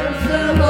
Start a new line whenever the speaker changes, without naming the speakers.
There's the